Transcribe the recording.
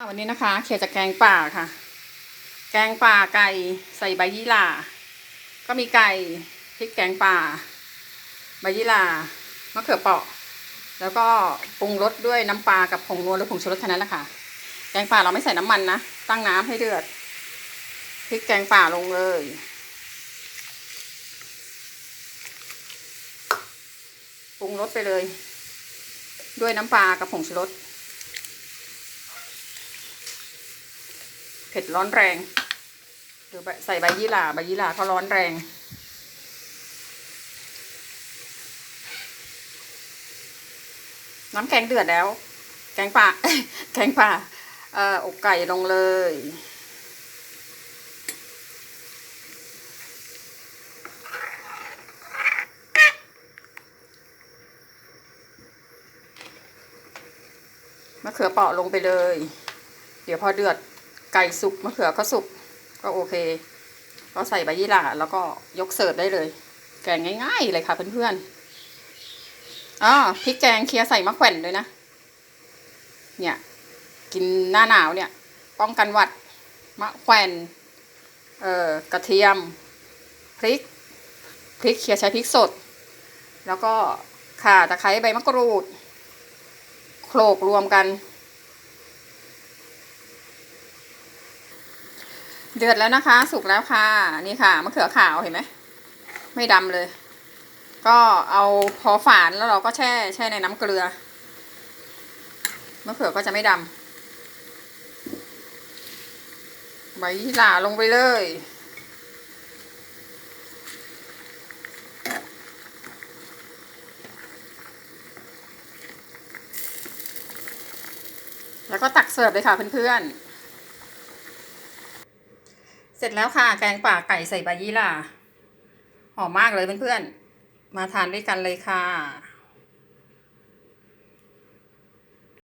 วันนี้นะคะเขียวจากแกงป่าค่ะ แกงป่าไก่ใส่ใบยี่หร่า ก็มีไก่พริกแกงป่า ใบยี่หร่ามะเขือเปราะ แล้วก็ปรุงรสด้วยน้ำปลากับผงนัวหรือผงชูรสเท่านั้นแหละค่ะ แกงป่าเราไม่ใส่น้ำมันนะตั้งน้ำให้เดือดพริกแกงป่าลงเลย ปรุงรสไปเลย ด้วยน้ำปลากับผงชูรส เผ็ดร้อนแรง หรือใส่ใบยี่หร่าใบยี่หร่าก็ร้อนแรง น้ำแกงเดือดแล้ว แกงป่าแกงป่าเอ่ออกไก่ลงเลยมะเขือเปราะลงไปเลย เดี๋ยวพอเดือด ไก่สุกมะเขือก็สุกก็โอเค ก็ใส่ใบยี่หร่าแล้วก็ยกเสิร์ฟได้เลย แกงง่าย ๆ เลยค่ะเพื่อนๆอ๋อพริกแกงเคียใส่มะแขวนเลยนะ เนี่ย กินหน้าหนาวเนี่ย ป้องกันหวัดมะแขวนเอ่อกระเทียม พริก พริกเคียใช้พริกสด แล้วก็ข่าตะไคร้ใบมะกรูด โขลกรวมกัน เดือดแล้วนะคะ สุกแล้วค่ะ นี่ค่ะมะเขือขาวเห็นไหมไม่ดำเลย ก็เอาพอฝานแล้วเราก็แช่แช่ในน้ำเกลือมะเขือก็จะไม่ดำใบยี่หร่าลงไปเลยแล้วก็ตักเสิร์ฟเลยค่ะเพื่อนๆ เสร็จแล้วค่ะ แกงป่าไก่ใส่ใบยี่หร่าหอมมากเลยเพื่อนๆ มาทานด้วยกันเลยค่ะ